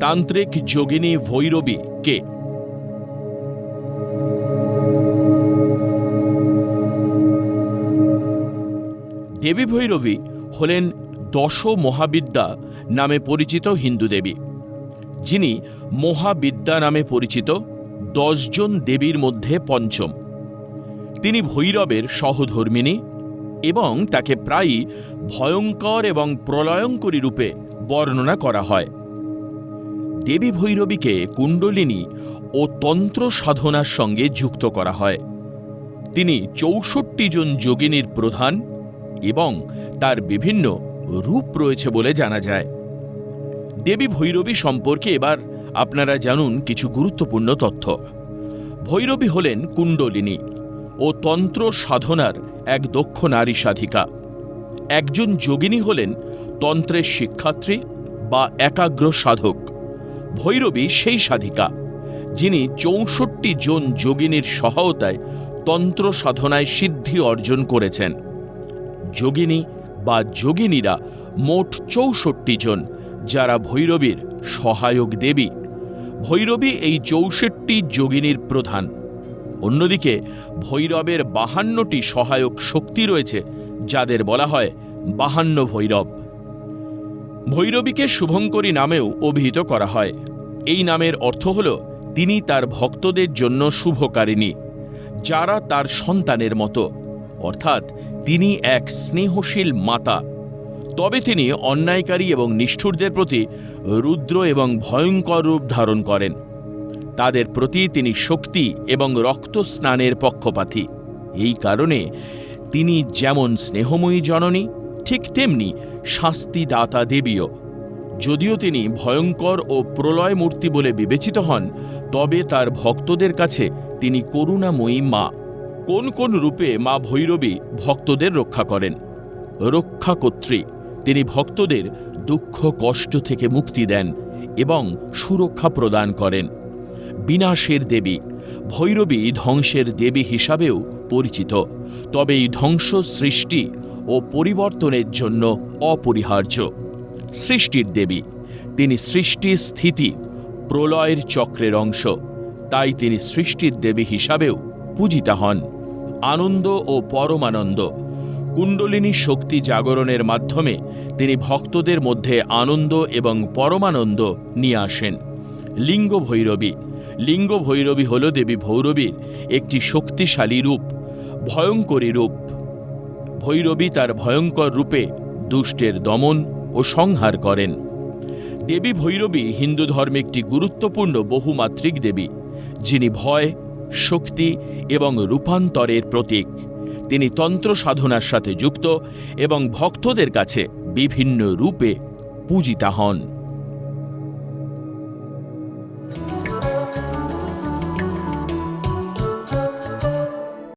তান্ত্রিক যোগিনী ভৈরবী কে? দেবী ভৈরবী হলেন দশ মহাবিদ্যা নামে পরিচিত হিন্দু দেবী। যিনি মহাবিদ্যা নামে পরিচিত দশজন দেবীর মধ্যে পঞ্চম। তিনি ভৈরবের সহধর্মিণী এবং তাকে প্রায়ই ভয়ঙ্কর এবং প্রলয়ঙ্করী রূপে বর্ণনা করা হয়। দেবী ভৈরবীকে কুণ্ডলিনী ও তন্ত্র সাধনার সঙ্গে যুক্ত করা হয়। তিনি চৌষট্টি জন যোগিনীর প্রধান এবং তার বিভিন্ন রূপ রয়েছে বলে জানা যায়। দেবী ভৈরবী সম্পর্কে এবার আপনারা জানুন কিছু গুরুত্বপূর্ণ তথ্য। ভৈরবী হলেন কুণ্ডলিনী ও তন্ত্র সাধনার এক দক্ষ নারী সাধিকা। একজন যোগিনী হলেন তন্ত্রের শিক্ষাত্রী বা একাগ্র সাধক। ভৈরবী সেই সাধিকা, যিনি চৌষট্টি জন যোগিনীর সহায়তায় তন্ত্র সাধনায় সিদ্ধি অর্জন করেছেন। যোগিনী বা যোগিনীরা মোট চৌষট্টি জন, যারা ভৈরবীর সহায়ক দেবী। ভৈরবী এই চৌষট্টি যোগিনীর প্রধান। অন্যদিকে ভৈরবের বাহান্নটি সহায়ক শক্তি রয়েছে, যাদের বলা হয় বাহান্ন ভৈরব। ভৈরবীকে শুভঙ্করী নামেও অভিহিত করা হয়। এই নামের অর্থ হল, তিনি তার ভক্তদের জন্য শুভকারিণী, যারা তার সন্তানের মতো। অর্থাৎ, তিনি এক স্নেহশীল মাতা। তবে তিনি অন্যায়কারী এবং নিষ্ঠুরদের প্রতি রুদ্র এবং ভয়ঙ্কর রূপ ধারণ করেন। তাদের প্রতি তিনি শক্তি এবং রক্ত স্নানের পক্ষপাতী। এই কারণে তিনি যেমন স্নেহময়ী জননী, ঠিক তেমনি শাস্তিদাতা দেবীও। যদিও তিনি ভয়ঙ্কর ও প্রলয় মূর্তি বলে বিবেচিত হন, তবে তার ভক্তদের কাছে তিনি করুণাময়ী মা। কোন কোন রূপে মা ভৈরবী ভক্তদের রক্ষা করেন? রক্ষাকর্ত্রী তিনি ভক্তদের দুঃখ, কষ্ট থেকে মুক্তি দেন এবং সুরক্ষা প্রদান করেন। বিনাশের দেবী, ভৈরবী ধ্বংসের দেবী হিসাবেও পরিচিত। তবে এই ধ্বংস সৃষ্টি ও পরিবর্তনের জন্য অপরিহার্য। সৃষ্টির দেবী, তিনি সৃষ্টি স্থিতি, প্রলয়ের চক্রের অংশ, তাই তিনি সৃষ্টির দেবী হিসাবেও পূজিতা হন। আনন্দ ও পরমানন্দ, কুণ্ডলিনী শক্তি জাগরণের মাধ্যমে তিনি ভক্তদের মধ্যে আনন্দ এবং পরমানন্দ নিয়ে আসেন। লিঙ্গ ভৈরবী লিঙ্গ ভৈরবী হল দেবী ভৈরবীর একটি শক্তিশালী রূপ, ভয়ঙ্করী রূপ ভৈরবী তার ভয়ঙ্কর রূপে দুষ্টের দমন ও সংহার করেন। দেবী ভৈরবী হিন্দু ধর্মে একটি গুরুত্বপূর্ণ বহুমাত্রিক দেবী, যিনি ভয়, শক্তি এবং রূপান্তরের প্রতীক। তিনি তন্ত্র সাধনার সাথে যুক্ত এবং ভক্তদের কাছে বিভিন্ন রূপে পূজিতা হন।